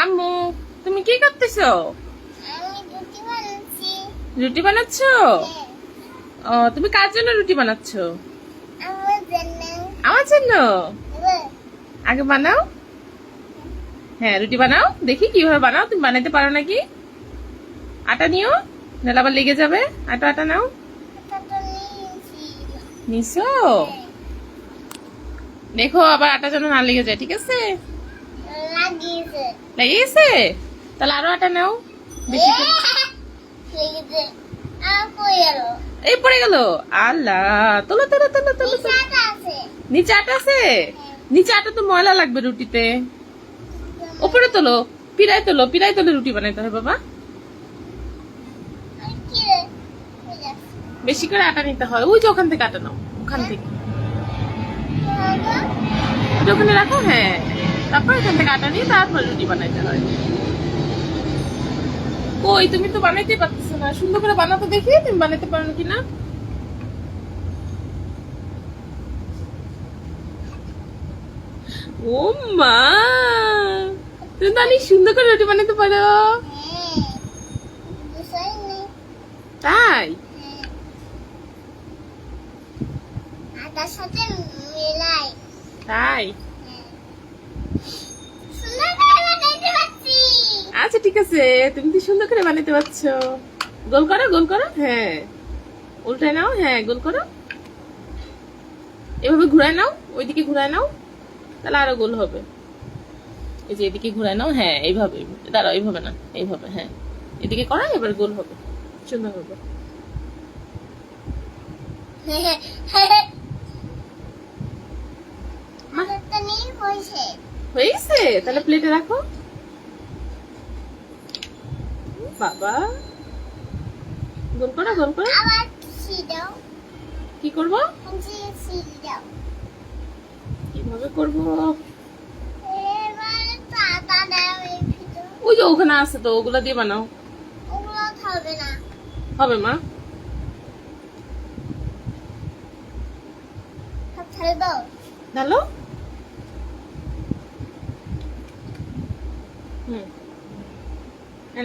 আম্মু তুমি কি করতেছো? রুটি বানাচ্ছ। ও তুমি কার জন্য রুটি বানাচ্ছ? আমার জন্য। এবার আগে বানাও। হ্যাঁ রুটি বানাও। দেখি কীভাবে বানাও। তুমি বানাইতে পারো নাকি? আটা নিও নাহলে আবার লেগে যাবে। আটা আটা নাও। নিছো? দেখো আবার আটা যেন না লেগে যায় ঠিক আছে? লাগিয়েছে লেগে গেছে তাহলে আরও নাও। বেশি। লেগেছে। গেল। এই পড়ে গেল। আল্লাহ তোলো তোলো তোলো তোলো। নিচে আটা আছে। নিচে আটা তো ময়লা লাগবে রুটিতে। উপরে তোলো পিড়ায় তোলো পিড়ায় তোলে রুটি বানাইতে হয় বাবা। হয়ে বেশি করে আটা নিতে হয়। ওই যে ওখান থেকে আটা নাও ওখান থেকে। ওই যে ওখানে রাখো? হ্যাঁ। তারপর এখান থেকে আটা নিয়ে তারপর রুটি বানাইতে হয়। কই তুমি তো বানাইতে পারতেছো না। সুন্দর করে বানাতে দেখি তুমি বানাইতে পারো ও মা তুমি তো অনেক সুন্দর করে রুটি বানাতে পারো। তাই? সাথে মেলাই। তাই? আচ্ছা ঠিক আছে। তুমি কি সুন্দর করে বানাতে পারছ? গোল করো গোল করো। হ্যাঁ। উল্টায় নাও হ্যাঁ গোল করো। এভাবে ঘুরায় নাও ওইদিকে ঘুরায় নাও তাহলে আরও গোল হবে। এই যে এদিকে ঘুরায় নাও হ্যাঁ এইভাবে দাঁড়াও এইভাবে না এইভাবে হ্যাঁ। এদিকে করা এবার গোল হবে। সুন্দর হবে। হয়েছে। তাহলে প্লেটে রাখো। বাবা। গোল করো গোল করো। কি করব? কীভাবে করব? ওই যে ওখানে আছে তো ওগুলা দিয়ে বানাও। ওগুলো না। হবে মা। ঢালো। হুম। এই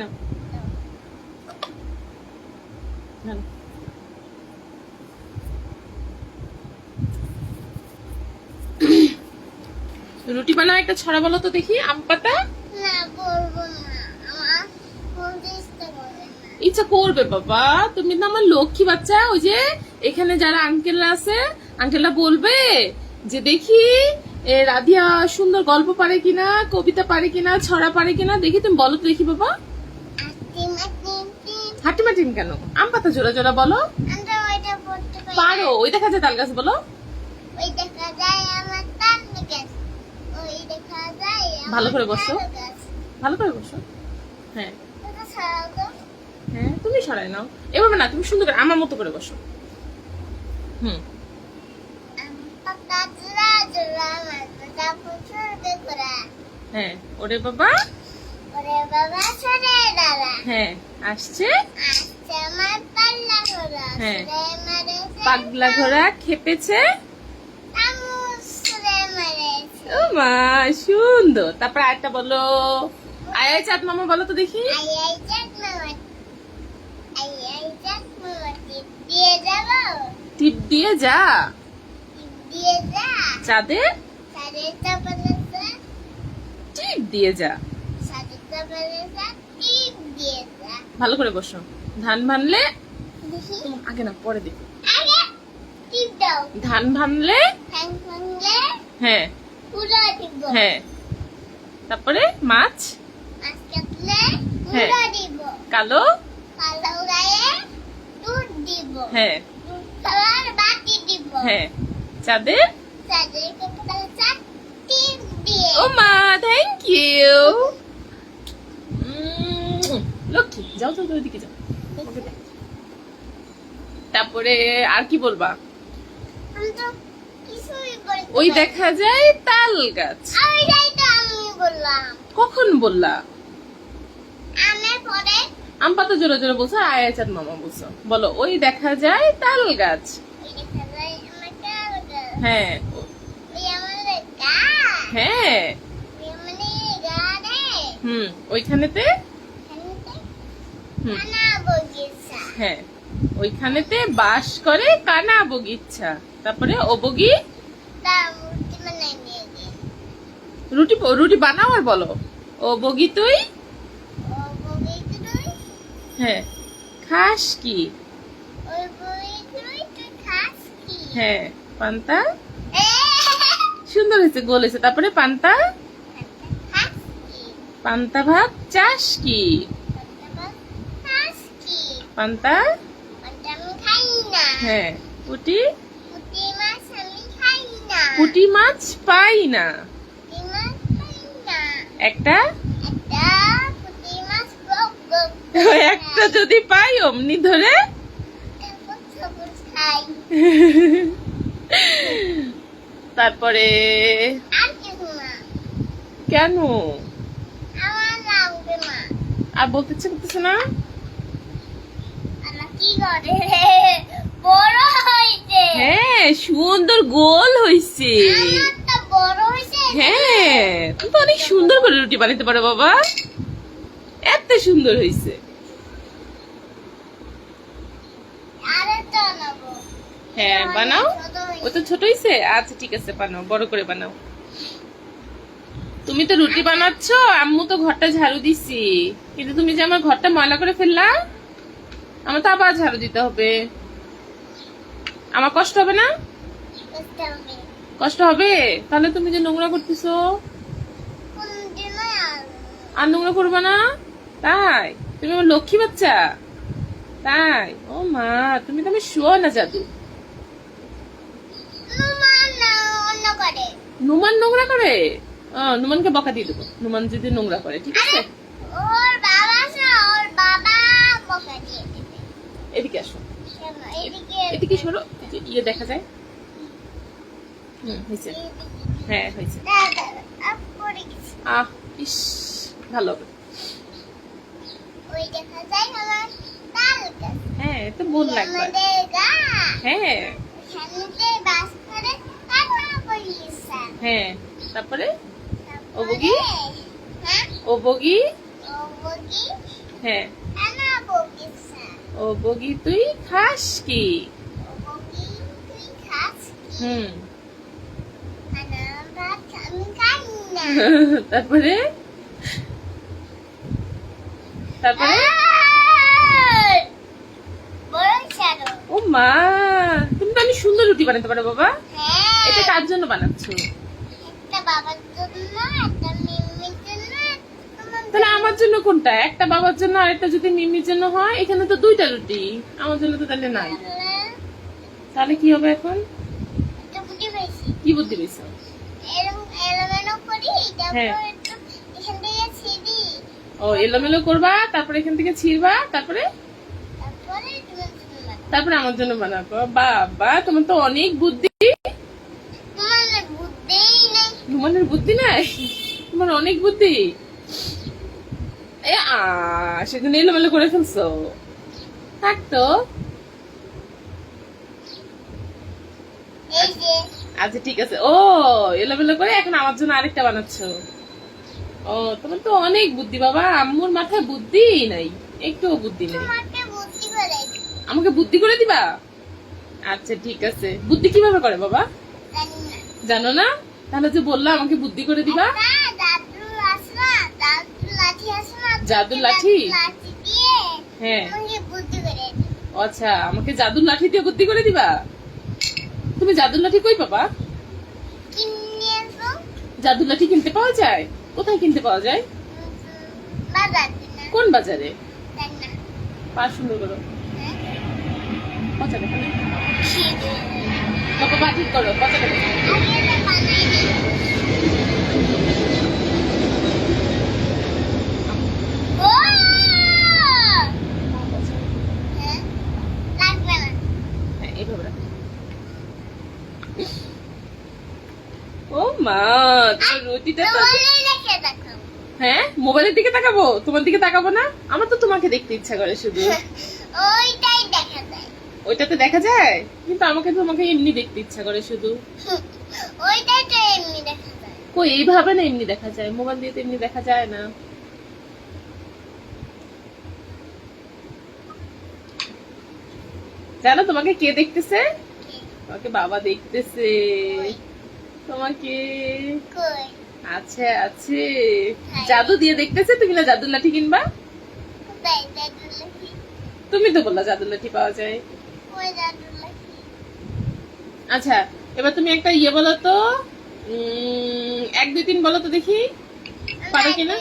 রুটি বানাও একটা ছড়া বলো তো দেখি আম পাতা? না। না বলতে ইচ্ছে করবে না। বাবা। তুমি তো আমার লক্ষ্মী বাচ্চা ওই যে এখানে যারা আঙ্কেলরা আছে আঙ্কেলরা বলবে যে দেখি রাধিয়া সুন্দর গল্প পারে কিনা কবিতা পারে কিনা ছড়া পারে কিনা দেখি তুমি বলো তো দেখি বাবা। টিম হাটিমাটিম কেন? আম পাতা জোড়া জোড়া বলো। পারি ওই দেখা যায় তাল গাছ। বলো ভালো করে বসো। ভালো করে বসো। হ্যাঁ। হ্যাঁ তুমি সরাই নাও। এভাবে না তুমি সুন্দর করে আমার মতো করে বসো। হুম। হ্যাঁ ওরে বাবা। ওরে বাবা। হ্যাঁ আসছে? হ্যাঁ। পাগলা ঘোড়া খেপেছে? ও মা সুন্দর। তারপর আরেকটা বলো। আয় আয় চাঁদ মামা বলো তো দেখি। টিপ দিয়ে যা। সাড়ে টিপ দিয়ে যা সাড়ে চাপালেছে টিপ দিয়ে যা ভালো করে বসো। ধান ভানলে আগে না পরে দেখো। ধান ভানলে হ্যাঁ। হ্যাঁ। তারপরে মাছ? হ্যাঁ। কালো? কালো গায়ে দুধ দিব। হ্যাঁ। দিব। হ্যাঁ। চাঁদের তাদের কপাল চাক টিপ দিয়ে। ও মা থ্যাংক ইউ লক্ষ্মী যাও যাও যাও, ওইদিকে যাও তারপরে আর কি বলবা? ওই দেখা যায় তাল গাছ। কখন বললা? আম পাতা জোরে জোরে বলছো আর আয়া চাঁদ মামা বলছো। বলো ওই দেখা যায় তাল গাছ। হ্যাঁ। হ্যাঁ। হুম ওইখানেতে এখানেতে হুম কানা বগিচা হ্যাঁ ওইখানেতে বাস করে কানা বগিচ্ছা তারপরে ও বগি তার মূর্তি বানাই নিয়ে গিয়ে। রুটি রুটি বানাও আর বলো। ও বগি তুই? হ্যাঁ খাস কি? হ্যাঁ পান্তা? সুন্দর হয়েছে গোল হয়েছে। তারপরে পান্তা? পান্তা ভাত খাস কি? পান্তা? হ্যাঁ। পুটি? পুঁটি মাছ পাই না। একটা? একটা যদি পাই অমনি ধরে? তারপরে? কেন? আর বলতে ইচ্ছে করতেছে না? বড় হয়েছে। হ্যাঁ সুন্দর গোল হইছে হয়েছে হ্যাঁ তুমি তো অনেক সুন্দর করে রুটি বানাতে পারো বাবা। এত সুন্দর হইছে হ্যাঁ বানাও। ও তো ছোট হইছে আচ্ছা ঠিক আছে বানাও বড় করে বানাও। তুমি তো রুটি বানাচ্ছ আম্মু তো ঘরটা ঝাড়ু দিছি। কিন্তু তুমি যে আমার ঘরটা ময়লা করে ফেললা আমার তো আবার ঝাড়ু দিতে হবে। আমার কষ্ট হবে না? কষ্ট হবে। তাহলে তুমি যে নোংরা করতেছো। আর নোংরা করবে না? তাই? তুমি আমার লক্ষ্মী বাচ্চা। তাই? ও মা তুমি তো আমি শুয়ো না জাদু। নুমান নোংরা করে? নুমানকে বকা দিয়ে দেবো। নুমান যদি নোংরা করে ঠিক আছে? ওর বাবা ওর বাবা বকা দিয়ে দেবে এদিকে আসো কেন? এদিকে সরো ইয়ে দেখা যায় হুম হয়েছে হ্যাঁ হয়েছে। আহ ইস ভালো হবে। হ্যাঁ তো আমাদের গাছ। হ্যাঁ। হ্যাঁ তারপরে ও বগি? ও বগি হ্যাঁ ও বগি, তুই খাস কি? হুম। তারপরে? তারপরে। ও মা তুমি তো অনেক সুন্দর রুটি বানাতে পারো বাবা। হ্যাঁ। এটা কার জন্য বানাচ্ছো? তাহলে আমার জন্য কোনটা? একটা বাবার জন্য আর একটা যদি মিমির জন্য হয় এখানে তো দুইটা রুটি। আমার জন্য তো তাহলে নাই। তাহলে কি হবে এখন? কি বুদ্ধি পেয়েছ হ্যাঁ। ও এলোমেলো করবা তারপরে এখান থেকে ছিড়বা তারপরে? তারপরে আমার জন্য বানাবো। বাবা তোমার তো অনেক বুদ্ধি। তোমার বুদ্ধি নাই? তোমার অনেক বুদ্ধি। এ আ সেদিন এলোমেলো করে ফেলছো। থাকতো এই যে আচ্ছা ঠিক আছে। ও এলোমেলো করে এখন আমার জন্য আরেকটা বানাচ্ছ। ও তোমার তো অনেক বুদ্ধি বাবা। আম্মুর মাথায় বুদ্ধি নাই একটুও বুদ্ধি নেই। আমাকে বুদ্ধি করে। দিবা? আচ্ছা ঠিক আছে। বুদ্ধি কীভাবে করে বাবা? জানো না। তাহলে যে বললা আমাকে বুদ্ধি করে দিবা। জাদুর লাঠি? হ্যাঁ। আচ্ছা আমাকে জাদুর লাঠি দিয়ে বুদ্ধি করে দিবা? তুমি জাদুর লাঠি কই পাবা? জাদুর লাঠি কিনতে পাওয়া যায়? কোথায় কিনতে পাওয়া যায়? কোন বাজারে? পা সুন্দর করো। হ্যাঁ? পচা দেখা। বাবা ঠিক করো পচা দেখা মা হ্যাঁ? মোবাইলের দিকে তাকাবো? তোমার দিকে তাকাবো না? আমার তো তোমাকে দেখতে ইচ্ছা করে শুধু। ওইটাতে দেখা যায়? কিন্তু আমাকে তোমাকে এমনি দেখতে ইচ্ছা করে শুধু। এইভাবে না এমনি দেখা যায়? মোবাইল দিয়ে তো এমনি দেখা যায় না। জানো তোমাকে কে দেখতেছে? তোমাকে বাবা দেখতেছে। তোমাকে। আছে আছে। জাদু দিয়ে দেখতেছে? তুমি না জাদুর লাঠি কিনবা? তুমি তো বললা জাদুর লাঠি পাওয়া যায়। আচ্ছা এবার তুমি একটা ইয়ে বলো তো। এক দুই তিন বলো তো দেখি। পারো কিনা?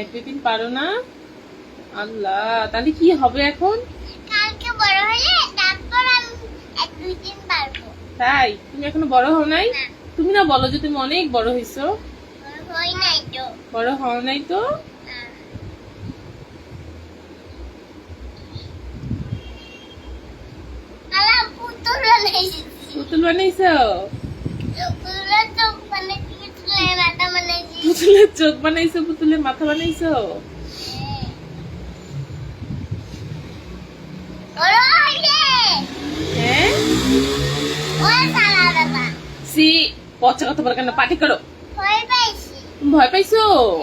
এক দুই তিন পারো না? আল্লাহ তাহলে কি হবে এখন? কালকে বড় হলে তারপর আমি এক দুই দিন পারব। তাই? তুমি এখনও বড় হও নাই? তুমি না বলো যে তুমি অনেক বড় হইছো। বড় হয় নাই তো। বড় হও নাই তো? পুতুল বানাইছো। পুতুলের চোখ বানাইছি পুতুলের মাথা বানাইছি পুতুলের চোখ বানাইছো পুতুলের মাথা বানাইছো বড় হইলে হ্যাঁ ওই সালা বাবা পচা কথা বলে কেন পাটি করো। ভয় পাইছি।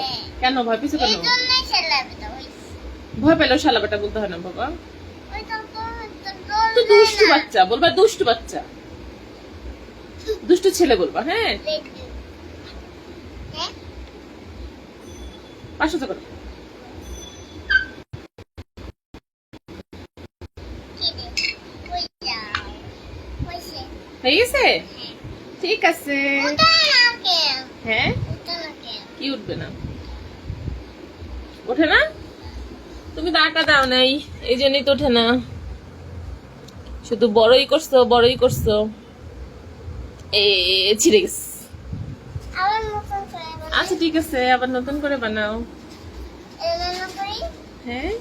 হ্যাঁ। কেন ভয় পাইছো কেন? ভয় পেলেও শালা বেটা বলতে হয় না বাবা। তো তো তো দুষ্টু বাচ্চা বলবা দুষ্টু বাচ্চা। দুষ্টু ছেলে বলবা হ্যাঁ। হ্যাঁ? করো। যাও? কইছে? হয়ে গেছে? ঠিক আছে। হ্যাঁ? কি উঠবে না? ওঠে না? তুমি তো আটা দাও নাই। এই জন্যই তো ওঠে না। শুধু বড়ই করছ বড়ই করছ। এ ছিঁড়ে গেছে। আচ্ছা ঠিক আছে আবার নতুন করে বানাও। হ্যাঁ?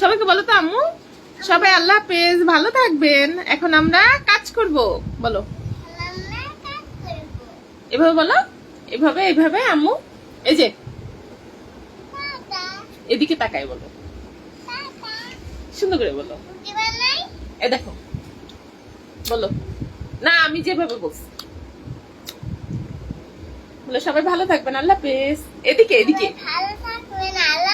সবাইকে বলো তো আম্মু। সবাই আল্লাহ হাফেজ ভালো থাকবেন। এখন আমরা কাজ করব। বলো। এভাবে বলো। এভাবে এভাবে, আম্মু। এই যে। এদিকে তাকাই বলো। সুন্দর করে বলো। এ দেখো। বলো। না, আমি যেভাবে বলছি। বলে, সবাই ভালো থাকবেন। আল্লাহ পেস এদিকে এদিকে। ভালো